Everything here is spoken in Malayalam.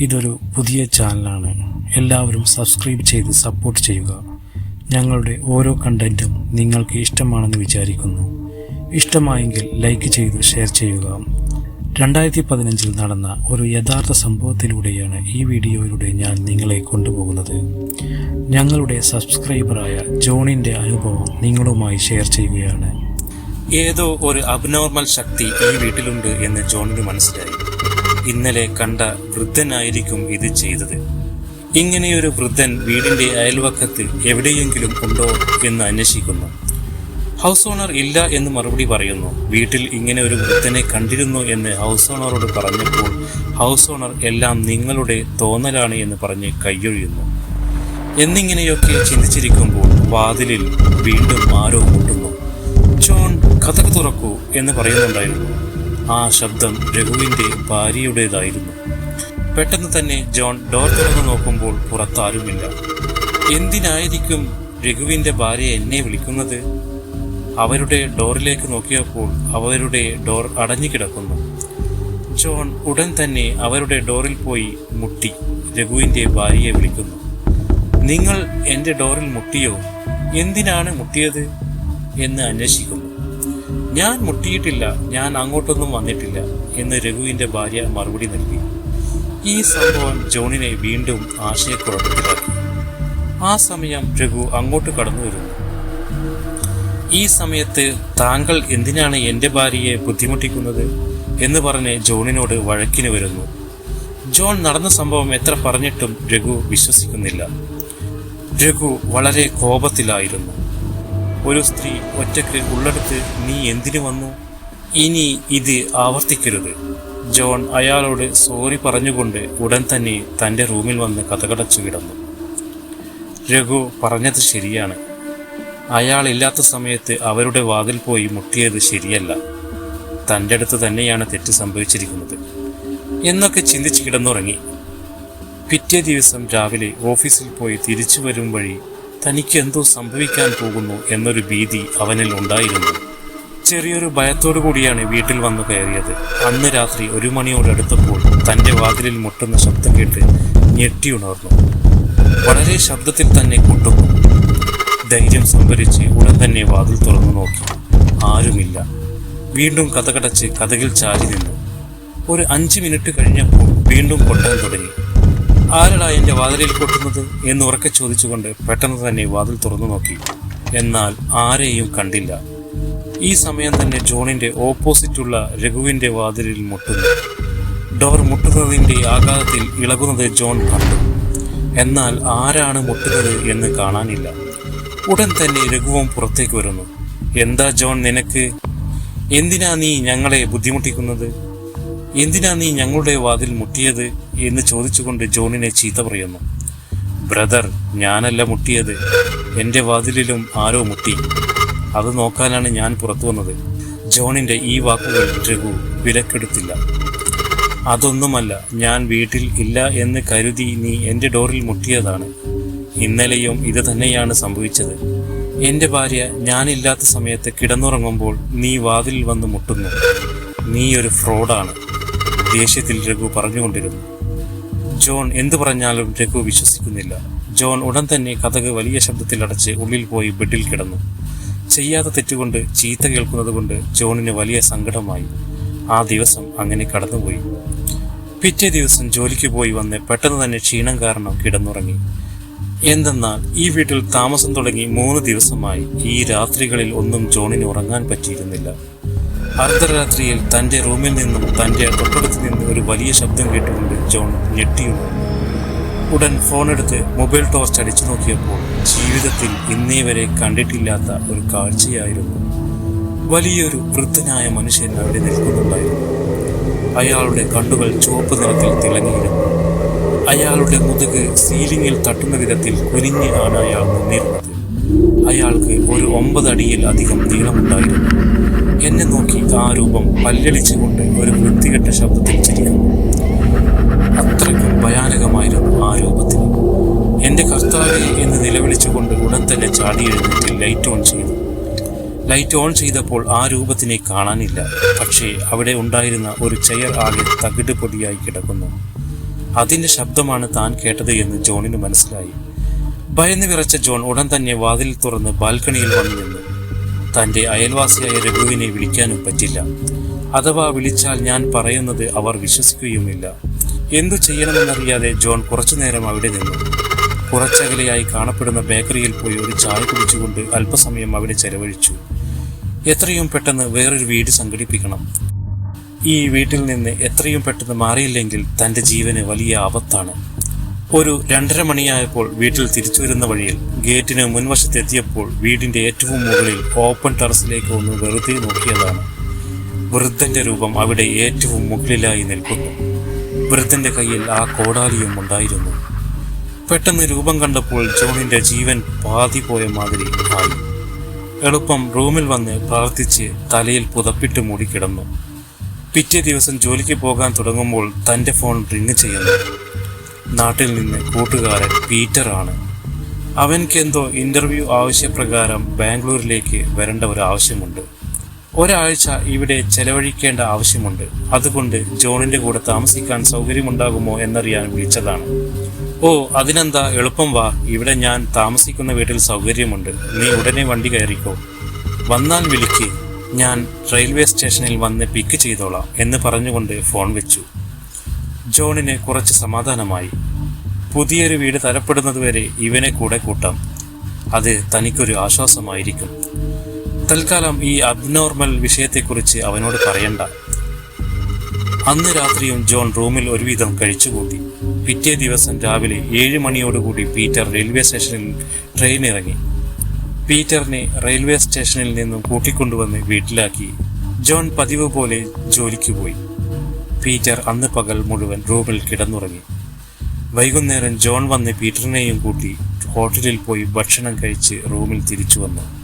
ഇതൊരു പുതിയ ചാനലാണ്. എല്ലാവരും സബ്സ്ക്രൈബ് ചെയ്ത് സപ്പോർട്ട് ചെയ്യുക. ഞങ്ങളുടെ ഓരോ കണ്ടന്റും നിങ്ങൾക്ക് ഇഷ്ടമാണെന്ന് വിചാരിക്കുന്നു. ഇഷ്ടമായെങ്കിൽ ലൈക്ക് ചെയ്ത് ഷെയർ ചെയ്യുക. രണ്ടായിരത്തി പതിനഞ്ചിൽ നടന്ന ഒരു യഥാർത്ഥ സംഭവത്തിലൂടെയാണ് ഈ വീഡിയോയിലൂടെ ഞാൻ നിങ്ങളെ കൊണ്ടുപോകുന്നത്. ഞങ്ങളുടെ സബ്സ്ക്രൈബറായ ജോണിന്റെ അനുഭവം നിങ്ങളുമായി ഷെയർ ചെയ്യുകയാണ്. ഏതോ ഒരു അബ്നോർമൽ ശക്തി ഈ വീട്ടിലുണ്ട് എന്ന് ജോണിന് മനസ്സിലായി. ഇന്നലെ കണ്ട വൃദ്ധനായിരിക്കും ഇത് ചെയ്തത്. ഇങ്ങനെയൊരു വൃദ്ധൻ വീടിന്റെ അയൽവക്കത്ത് എവിടെയെങ്കിലും ഉണ്ടോ എന്ന് അന്വേഷിക്കുന്നു. ഹൗസ് ഓണർ ഇല്ല എന്ന് മറുപടി പറയുന്നു. വീട്ടിൽ ഇങ്ങനെ ഒരു വൃദ്ധനെ കണ്ടിരുന്നു എന്ന് ഹൗസ് ഓണറോട് പറഞ്ഞപ്പോൾ ഹൗസ് ഓണർ എല്ലാം നിങ്ങളുടെ തോന്നലാണ് എന്ന് പറഞ്ഞ് കൈയൊഴിയുന്നു. എന്നിങ്ങനെയൊക്കെ ചിന്തിച്ചിരിക്കുമ്പോൾ വാതിലിൽ വീണ്ടും ആരോ കൂട്ടുന്നു ജോൺ കഥക് തുറക്കൂ എന്ന് പറയുന്നുണ്ടായിരുന്നു. ആ ശബ്ദം രഘുവിന്റെ ഭാര്യയുടേതായിരുന്നു. പെട്ടെന്ന് തന്നെ ജോൺ ഡോർ തുറന്നു നോക്കുമ്പോൾ പുറത്താരുമില്ല. എന്തിനായിരിക്കും രഘുവിന്റെ ഭാര്യ എന്നെ വിളിക്കുന്നത്? അവരുടെ ഡോറിലേക്ക് നോക്കിയപ്പോൾ അവരുടെ ഡോർ അടഞ്ഞു കിടക്കുന്നു ജോൺ ഉടൻ തന്നെ അവരുടെ ഡോറിൽ പോയി മുട്ടി രഘുവിന്റെ ഭാര്യയെ വിളിക്കുന്നു. നിങ്ങൾ എന്റെ ഡോറിൽ മുട്ടിയോ? എന്തിനാണ് മുട്ടിയത്? എന്ന് അന്വേഷിക്കുന്നു. ഞാൻ മുട്ടിയിട്ടില്ല ഞാൻ അങ്ങോട്ടൊന്നും വന്നിട്ടില്ല എന്ന് രഘുവിന്റെ ഭാര്യ മറുപടി നൽകി. ഈ സംഭവം ജോണിനെ വീണ്ടും ആശയക്കുഴപ്പത്തിലാക്കി. ആ സമയം രഘു അങ്ങോട്ട് കടന്നു വരുന്നു. ഈ സമയത്ത് താങ്കൾ എന്തിനാണ് എന്റെ ഭാര്യയെ ബുദ്ധിമുട്ടിക്കുന്നത് എന്ന് പറഞ്ഞ് ജോണിനോട് വഴക്കിന് വരുന്നു. ജോൺ നടന്ന സംഭവം എത്ര പറഞ്ഞിട്ടും രഘു വിശ്വസിക്കുന്നില്ല. രഘു വളരെ കോപത്തിലായിരുന്നു. ഒരു സ്ത്രീ ഒറ്റയ്ക്ക് ഉള്ളെടുത്ത് നീ എന്തിനു വന്നു? ഇനി ഇത് ആവർത്തിക്കരുത്. ജോൺ അയാളോട് സോറി പറഞ്ഞുകൊണ്ട് ഉടൻ തന്നെ തന്റെ റൂമിൽ വന്ന് കഥകടച്ചു കിടന്നു. രഘു പറഞ്ഞത് ശരിയാണ്. അയാളില്ലാത്ത സമയത്ത് അവരുടെ വാതിൽ പോയി മുട്ടിയത് ശരിയല്ല. തന്റെ അടുത്ത് തന്നെയാണ് തെറ്റ് സംഭവിച്ചിരിക്കുന്നത്. എന്നൊക്കെ ചിന്തിച്ച് കിടന്നുറങ്ങി. പിറ്റേ ദിവസം രാവിലെ ഓഫീസിൽ പോയി തിരിച്ചു വരും വഴി തനിക്ക് എന്തോ സംഭവിക്കാൻ പോകുന്നു എന്നൊരു ഭീതി അവനിൽ ഉണ്ടായിരുന്നു. ചെറിയൊരു ഭയത്തോടു കൂടിയാണ് വീട്ടിൽ വന്നു കയറിയത്. അന്ന് രാത്രി ഒരു മണിയോടടുത്തപ്പോൾ തന്റെ വാതിലിൽ മുട്ടുന്ന ശബ്ദം കേട്ട് ഞെട്ടിയുണർന്നു വളരെ ശബ്ദത്തിൽ തന്നെ കൊട്ടുന്നു ധൈര്യം സംഭരിച്ച് ഉടൻ തന്നെ വാതിൽ തുറന്നു നോക്കി. ആരുമില്ല. വീണ്ടും കഥകടച്ച് കഥകിൽ ചാരി നിന്നു. ഒരു അഞ്ച് മിനിറ്റ് കഴിഞ്ഞപ്പോൾ വീണ്ടും കൊട്ടാൻ തുടങ്ങി. ആരടാ എന്റെ വാതിലിൽ കൊട്ടുന്നത് എന്ന് ഉറക്കെ ചോദിച്ചുകൊണ്ട് പെട്ടെന്ന് തന്നെ വാതിൽ തുറന്നു നോക്കി. എന്നാൽ ആരെയും കണ്ടില്ല. ഈ സമയം തന്നെ ജോണിന്റെ ഓപ്പോസിറ്റുള്ള രഘുവിന്റെ വാതിലിൽ മുട്ടുന്നു. ഡോർ മുട്ടുന്നതിന്റെ ആഘാതത്തിൽ ഇളകുന്നത് ജോൺ കണ്ടു. എന്നാൽ ആരാണ് മുട്ടുന്നത് എന്ന് കാണാനില്ല. ഉടൻ തന്നെ രഘുവും പുറത്തേക്ക് വരുന്നു. എന്താ ജോൺ നിനക്ക്? എന്തിനാ നീ ഞങ്ങളെ ബുദ്ധിമുട്ടിക്കുന്നത്? എന്തിനാ നീ ഞങ്ങളുടെ വാതിൽ മുട്ടിയത് എന്ന് ചോദിച്ചുകൊണ്ട് ജോണിനെ ചീത്ത പറയുന്നു. ബ്രദർ ഞാനല്ല മുട്ടിയത്. എന്റെ വാതിലിലും ആരോ മുട്ടി. അത് നോക്കാനാണ് ഞാൻ പുറത്തു വന്നത്. ജോണിന്റെ ഈ വാക്കുകൾ രഘു വിലക്കെടുത്തില്ല. അതൊന്നുമല്ല ഞാൻ വീട്ടിൽ ഇല്ല എന്ന് കരുതി നീ എന്റെ ഡോറിൽ മുട്ടിയതാണ്. ഇന്നലെയും ഇത് തന്നെയാണ് സംഭവിച്ചത്. എന്റെ ഭാര്യ ഞാനില്ലാത്ത സമയത്ത് കിടന്നുറങ്ങുമ്പോൾ നീ വാതിലിൽ വന്ന് മുട്ടുന്നു. നീ ഒരു ഫ്രോഡാണ്. ദേഷ്യത്തിൽ രഘു പറഞ്ഞുകൊണ്ടിരുന്നു. ജോൺ എന്തു പറഞ്ഞാലും രഘു വിശ്വസിക്കുന്നില്ല. ജോൺ ഉടൻ തന്നെ കഥക് വലിയ ശബ്ദത്തിൽ അടച്ച് ഉള്ളിൽ പോയി ബെഡിൽ കിടന്നു. ചെയ്യാതെ തെറ്റുകൊണ്ട് ചീത്ത കേൾക്കുന്നത് കൊണ്ട് ജോണിന് വലിയ സങ്കടമായി. ആ ദിവസം അങ്ങനെ കടന്നുപോയി. പിറ്റേ ദിവസം ജോലിക്ക് പോയി വന്ന് പെട്ടെന്ന് തന്നെ ക്ഷീണം കാരണം കിടന്നുറങ്ങി. എന്തെന്നാൽ ഈ വീട്ടിൽ താമസം തുടങ്ങി മൂന്ന് ദിവസമായി. ഈ രാത്രികളിൽ ഒന്നും ജോണിന് ഉറങ്ങാൻ പറ്റിയിരുന്നില്ല. അർദ്ധരാത്രിയിൽ തന്റെ റൂമിൽ നിന്നും തന്റെ തൊട്ടടുത്ത് നിന്ന് ഒരു വലിയ ശബ്ദം കേട്ടുകൊണ്ട് ജോൺ ഞെട്ടിയുണർന്നു ഉടൻ ഫോണെടുത്ത് മൊബൈൽ ടോർച്ച് അടിച്ചു നോക്കിയപ്പോൾ ജീവിതത്തിൽ ഇന്നേ വരെ കണ്ടിട്ടില്ലാത്ത ഒരു കാഴ്ചയായിരുന്നു. വലിയൊരു വൃദ്ധനായ മനുഷ്യൻ അവിടെ നിൽക്കുന്നുണ്ടായിരുന്നു. അയാളുടെ കണ്ണുകൾ ചുവപ്പ് നിറത്തിൽ തിളങ്ങിയിരുന്നു. അയാളുടെ മുതുക് സീലിംഗിൽ തട്ടുന്ന വിധത്തിൽ കുനിഞ്ഞ് ആണ് അയാൾ നിന്നിരുന്നത്. അയാൾക്ക് ഒരു ഒമ്പത് അടിയിൽ അധികം നീളമുണ്ടായിരുന്നു. എന്നെ നോക്കി ആ രൂപം പല്ലളിച്ചുകൊണ്ട് ഒരു വൃത്തികെട്ട ശബ്ദത്തിൽ ചിരിക്കും അത്രയ്ക്കും ഭയാനകമായിരുന്നു ആ രൂപത്തിന്. എന്റെ കർത്താവെ എന്ന് നിലവിളിച്ചുകൊണ്ട് ഉടൻ തന്നെ ചാടി എഴുന്നേറ്റ് ലൈറ്റ് ഓൺ ചെയ്തു. ലൈറ്റ് ഓൺ ചെയ്തപ്പോൾ ആ രൂപത്തിനെ കാണാനില്ല. പക്ഷേ അവിടെ ഉണ്ടായിരുന്ന ഒരു ചെയർ ആകെ തകിട് പൊടിയായി കിടക്കുന്നു. അതിന്റെ ശബ്ദമാണ് താൻ കേട്ടത് എന്ന് ജോണിന് മനസ്സിലായി. ഭയന്ന് വിറച്ച ജോൺ ഉടൻ തന്നെ വാതിൽ തുറന്ന് ബാൽക്കണിയിൽ വന്നു തന്റെ അയൽവാസിയായ രഘുവിനെ വിളിക്കാനും പറ്റില്ല. അഥവാ വിളിച്ചാൽ ഞാൻ പറയുന്നത് അവർ വിശ്വസിക്കുകയുമില്ല. എന്തു ചെയ്യണമെന്നറിയാതെ ജോൺ കുറച്ചു നേരം അവിടെ നിന്നു. കുറച്ചകലെയായി കാണപ്പെടുന്ന ബേക്കറിയിൽ പോയി ഒരു ചായ കുടിച്ചുകൊണ്ട് അല്പസമയം അവിടെ ചെലവഴിച്ചു. എത്രയും പെട്ടെന്ന് വേറൊരു വീട് സംഘടിപ്പിക്കണം. ഈ വീട്ടിൽ നിന്ന് എത്രയും പെട്ടെന്ന് മാറിയില്ലെങ്കിൽ തന്റെ ജീവന് വലിയ ആപത്താണ്. ഒരു രണ്ടര മണിയായപ്പോൾ വീട്ടിൽ തിരിച്ചു വരുന്ന വഴിയിൽ ഗേറ്റിന് മുൻവശത്തെത്തിയപ്പോൾ വീടിന്റെ ഏറ്റവും മുകളിൽ ഓപ്പൺ ടെറസിലേക്ക് ഒന്ന് വെറുതെ നോക്കിയതാണ്. വൃദ്ധന്റെ രൂപം അവിടെ ഏറ്റവും മുകളിലായി നിൽക്കുന്നു. വൃദ്ധന്റെ കയ്യിൽ ആ കോടാലിയും ഉണ്ടായിരുന്നു. പെട്ടെന്ന് രൂപം കണ്ടപ്പോൾ ജോണിന്റെ ജീവൻ പാതി പോയ മാതിരി ആയി. എളുപ്പം റൂമിൽ വന്ന് പ്രാർത്ഥിച്ച് തലയിൽ പുതപ്പിട്ട് മൂടിക്കിടന്നു പിറ്റേ ദിവസം ജോലിക്ക് പോകാൻ തുടങ്ങുമ്പോൾ തന്റെ ഫോൺ റിങ് ചെയ്യുന്നു. നാട്ടിൽ നിന്ന് കൂട്ടുകാരൻ പീറ്റർ ആണ്. അവൻക്കെന്തോ ഇന്റർവ്യൂ ആവശ്യപ്രകാരം ബാംഗ്ലൂരിലേക്ക് വരേണ്ട ഒരു ആവശ്യമുണ്ട്. ഒരാഴ്ച ഇവിടെ ചെലവഴിക്കേണ്ട ആവശ്യമുണ്ട്. അതുകൊണ്ട് ജോണിന്റെ കൂടെ താമസിക്കാൻ സൗകര്യമുണ്ടാകുമോ എന്നറിയാൻ വിളിച്ചതാണ്. ഓ അതിനെന്താ? എളുപ്പം വാ. ഇവിടെ ഞാൻ താമസിക്കുന്ന വീട്ടിൽ സൗകര്യമുണ്ട്. നീ ഉടനെ വണ്ടി കയറിക്കോ. വന്നാൽ വിളിക്ക്. ഞാൻ റെയിൽവേ സ്റ്റേഷനിൽ വന്ന് പിക്ക് ചെയ്തോളാം എന്ന് പറഞ്ഞുകൊണ്ട് ഫോൺ വെച്ചു. ജോണിന് കുറച്ച് സമാധാനമായി. പുതിയൊരു വീട് തരപ്പെടുന്നതുവരെ ഇവനെ കൂടെ കൂട്ടാം. അത് തനിക്കൊരു ആശ്വാസമായിരിക്കും. തൽക്കാലം ഈ അബ്നോർമൽ വിഷയത്തെക്കുറിച്ച് അവനോട് പറയണ്ട. അന്ന് രാത്രിയും ജോൺ റൂമിൽ ഒരുവിധം കഴിച്ചുകൂട്ടി. പിറ്റേ ദിവസം രാവിലെ ഏഴ് മണിയോടുകൂടി പീറ്റർ റെയിൽവേ സ്റ്റേഷനിൽ ട്രെയിൻ ഇറങ്ങി പീറ്ററിനെ റെയിൽവേ സ്റ്റേഷനിൽ നിന്നും കൂട്ടിക്കൊണ്ടുവന്ന് വീട്ടിലാക്കി. ജോൺ പതിവ് പോലെ ജോലിക്ക് പോയി. പീറ്റർ അന്ന് പകൽ മുഴുവൻ റൂമിൽ കിടന്നുറങ്ങി. വൈകുന്നേരം ജോൺ വന്ന് പീറ്ററിനെയും കൂട്ടി ഹോട്ടലിൽ പോയി ഭക്ഷണം കഴിച്ച് റൂമിൽ തിരിച്ചു വന്നു.